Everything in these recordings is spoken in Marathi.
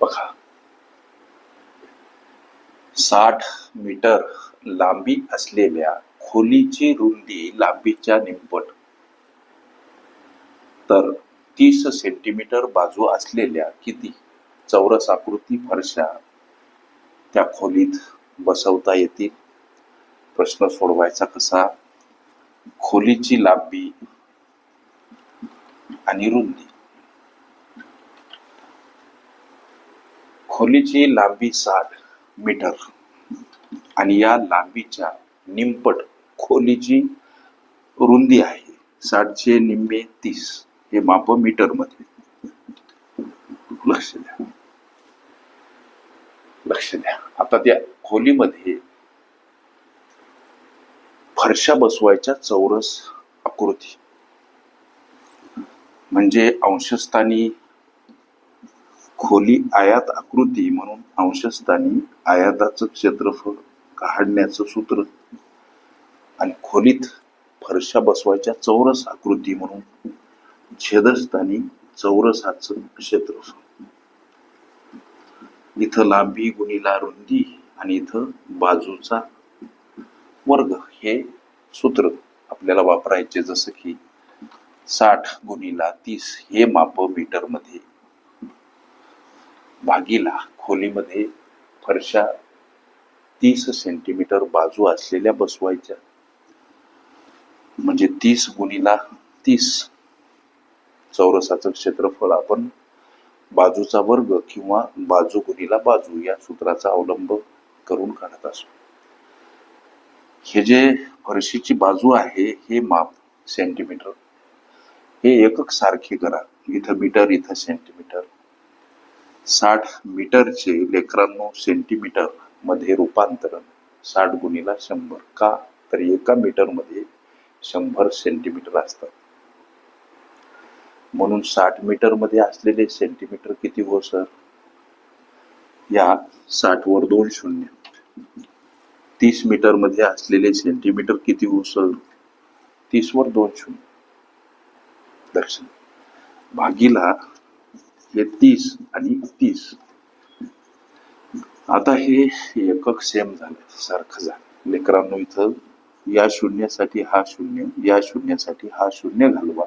बघा. साठ मीटर लांबी असलेल्या खोलीची रुंदी लांबीच्या निंपट तर तीस सेंटीमीटर बाजू असलेल्या किती चौरस आकृती फरशा त्या खोलीत बसवता येतील? प्रश्न सोडवायचा कसा? खोलीची लांबी आणि रुंदी. खोलीची लांबी साठ मीटर आणि या लांबीच्या निंपट खोलीची रुंदी आहे साठचे निम्मे तीस हे माप मीटरमध्ये लक्ष द्या. लक्ष द्या. आता त्या खोलीमध्ये फरशा बसवायच्या चौरस आकृती. म्हणजे अंशस्थानी खोली आयात आकृती म्हणून अंशस्थानी आयाताचं क्षेत्रफळ काढण्याचं सूत्र. आणि खोलीत फरशा बसवायच्या चौरस आकृती म्हणून छेदस्थानी चौरसाचं क्षेत्रफळ. इथं लांबी गुणिला रुंदी आणि इथं बाजूचा वर्ग हे सूत्र आपल्याला वापरायचे जसं की साठ गुणिला तीस हे माप मीटरमध्ये बागेला भागीला खोलीमध्ये फरशा तीस सेंटीमीटर बाजू असलेल्या बसवायच्या. म्हणजे तीस गुणीला तीस चौरसाचं क्षेत्रफळ आपण बाजूचा वर्ग किंवा बाजू गुणीला बाजू या सूत्राचा अवलंब करून काढत असतो. हे जे फरशीची बाजू आहे हे माप सेंटीमीटर हे एकक सारखे करा. इथं मीटर इथं सेंटीमीटर साठ मीटरचे लेकरांनो सेंटीमीटरमध्ये रूपांतरण. साठ गुणीला शंभर. का? तर एका मीटरमध्ये शंभर सेंटीमीटर असतात. म्हणून साठ मीटरमध्ये असलेले सेंटीमीटर किती हो सर या साठ वर दोन शून्य. तीस मीटरमध्ये असलेले सेंटीमीटर किती हो सर तीस वर दोन शून्य. दर्शन भागीला हे तीस आणि तीस. आता हे एकक सेम झालं सारखं झालं. लेकरांनो इथं या शून्यासाठी हा शून्य या शून्यासाठी हा शून्य घालवा.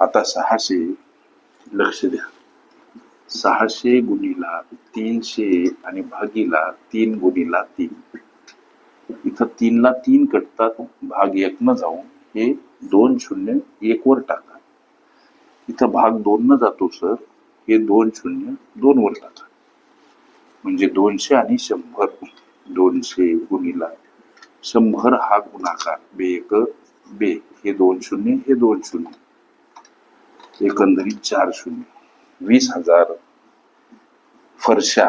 आता सहाशे लक्ष द्या. सहाशे गुणीला तीनशे आणि भागीला तीन गुणीला तीन. इथं तीनला तीन कटतात भाग एक न जाऊन हे दोन शून्य एक वर टाका. इथं भाग दोन न जातो सर. हे दोन शून्य दोन वर टाका म्हणजे दोनशे आणि शंभर. दोनशे गुणिला. शंभर हा गुणाकार. बे एक बे. हे दोन शून्य हे दोन शून्य. एकंदरीत चार शून्य. वीस हजार फरशा.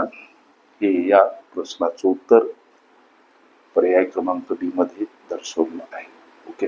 हे या प्रश्नाचं उत्तर पर्याय क्रमांक बी मध्ये दर्शवलं आहे. ओके?